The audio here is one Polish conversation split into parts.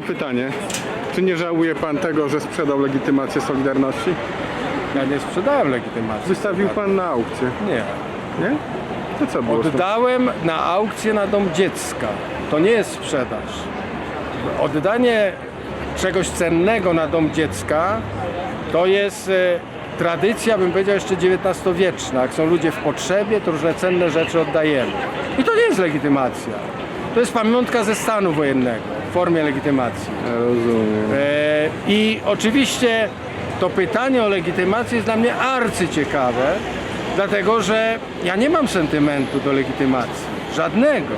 pytanie. Czy nie żałuje pan tego, że sprzedał legitymację Solidarności? Ja nie sprzedałem legitymacji. Wystawił pan na aukcję, Nie. nie? To co było z? Oddałem na aukcję na dom dziecka. To nie jest sprzedaż. Oddanie czegoś cennego na dom dziecka to jest e, tradycja, bym powiedział, jeszcze XIX-wieczna. Jak są ludzie w potrzebie, to różne cenne rzeczy oddajemy. I to nie jest legitymacja. To jest pamiątka ze stanu wojennego w formie legitymacji. Rozumiem. E, I oczywiście to pytanie o legitymację jest dla mnie arcyciekawe, dlatego że ja nie mam sentymentu do legitymacji. Żadnego.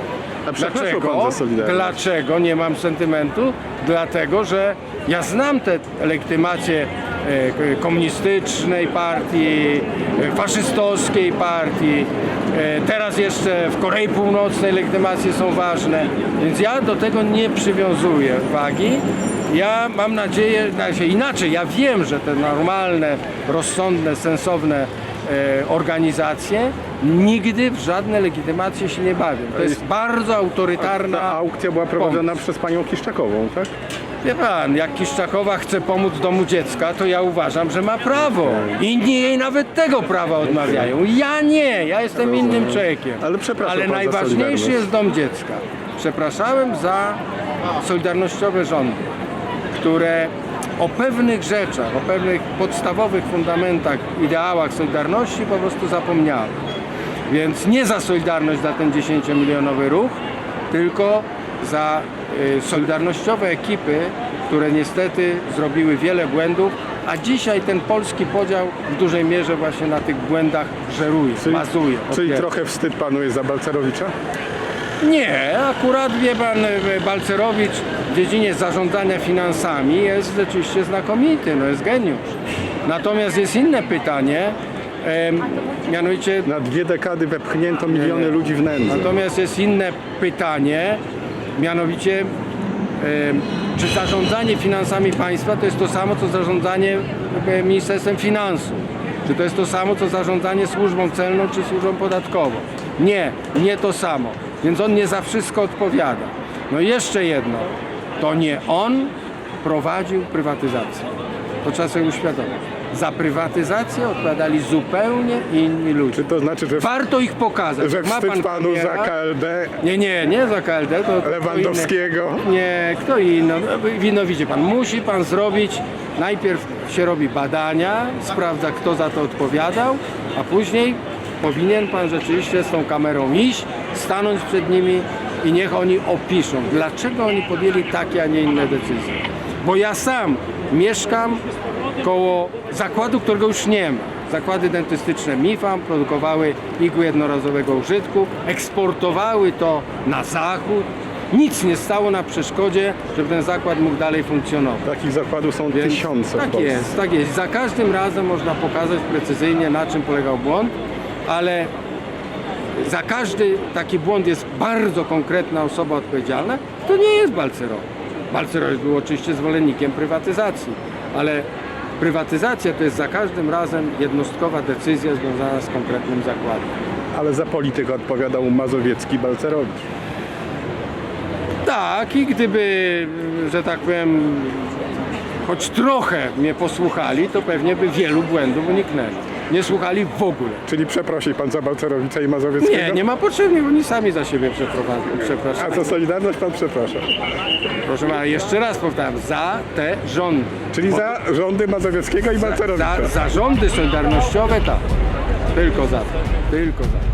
A przepraszał pan za Solidarność. Dlaczego nie mam sentymentu? Dlatego, że ja znam te legitymacje e, komunistycznej partii, e, faszystowskiej partii, e, teraz jeszcze w Korei Północnej legitymacje są ważne, więc ja do tego nie przywiązuję wagi. Ja mam nadzieję, znaczy inaczej, ja wiem, że te normalne, rozsądne, sensowne organizacje nigdy w żadne legitymacje się nie bawią. To jest bardzo autorytarna Ta aukcja była prowadzona przez panią Kiszczakową, tak? Wie pan, jak Kiszczakowa chce pomóc domu dziecka, to ja uważam, że ma prawo. Inni jej nawet tego prawa odmawiają. Ja nie, ja jestem innym człowiekiem. Ale przepraszam Ale najważniejszy jest dom dziecka. Przepraszałem za solidarnościowe rządy, które o pewnych rzeczach, o pewnych podstawowych fundamentach, ideałach Solidarności po prostu zapomniały. Więc nie za Solidarność za ten 10-milionowy ruch, tylko za y, solidarnościowe ekipy, które niestety zrobiły wiele błędów, a dzisiaj ten polski podział w dużej mierze właśnie na tych błędach żeruje, bazuje. czyli trochę wstyd panu jest za Balcerowicza? Nie, akurat wie pan, y, Balcerowicz w dziedzinie zarządzania finansami jest rzeczywiście znakomity, no jest geniusz. Natomiast jest inne pytanie, em, mianowicie Na dwie dekady wepchnięto miliony ludzi w nędzy. Natomiast jest inne pytanie, mianowicie em, czy zarządzanie finansami państwa to jest to samo, co zarządzanie e, Ministerstwem Finansów? Czy to jest to samo, co zarządzanie służbą celną czy służbą podatkową? Nie, nie to samo. Więc on nie za wszystko odpowiada. No i jeszcze jedno. To nie on prowadził prywatyzację. To trzeba sobie uświadomić. Za prywatyzację odpowiadali zupełnie inni ludzie. Czy to znaczy, że, Warto ich pokazać. że ma pan panu za premiera- KLD, Nie, nie, nie za KLD. To kto Lewandowskiego? inny. Nie, kto inny. Wino widzi pan. Musi pan zrobić, najpierw się robi badania, sprawdza kto za to odpowiadał, a później powinien pan rzeczywiście z tą kamerą iść, stanąć przed nimi i niech oni opiszą, dlaczego oni podjęli takie, a nie inne decyzje. Bo ja sam mieszkam koło zakładu, którego już nie ma. Zakłady dentystyczne MIFAM produkowały igły jednorazowego użytku, eksportowały to na zachód. Nic nie stało na przeszkodzie, żeby ten zakład mógł dalej funkcjonować. takich zakładów są Więc tysiące Tak jest, tak jest. Za każdym razem można pokazać precyzyjnie, na czym polegał błąd, ale za każdy taki błąd jest bardzo konkretna osoba odpowiedzialna. To nie jest Balcerowicz. Balcerowicz był oczywiście zwolennikiem prywatyzacji, ale prywatyzacja to jest za każdym razem jednostkowa decyzja związana z konkretnym zakładem. Ale za politykę odpowiadał Mazowiecki Balcerowicz. Tak, i gdyby, że tak powiem, choć trochę mnie posłuchali, to pewnie by wielu błędów uniknęli. Nie słuchali w ogóle. Czyli przeprosi pan za Balcerowicza i Mazowieckiego? Nie, nie ma potrzeby, oni sami za siebie przeprowadzą. A za Solidarność pan przeprasza. Proszę pana, jeszcze raz powtarzam, za te rządy. Czyli za rządy Mazowieckiego i Za, Balcerowicza. za, za rządy solidarnościowe tak. Tylko za to. Tylko za to.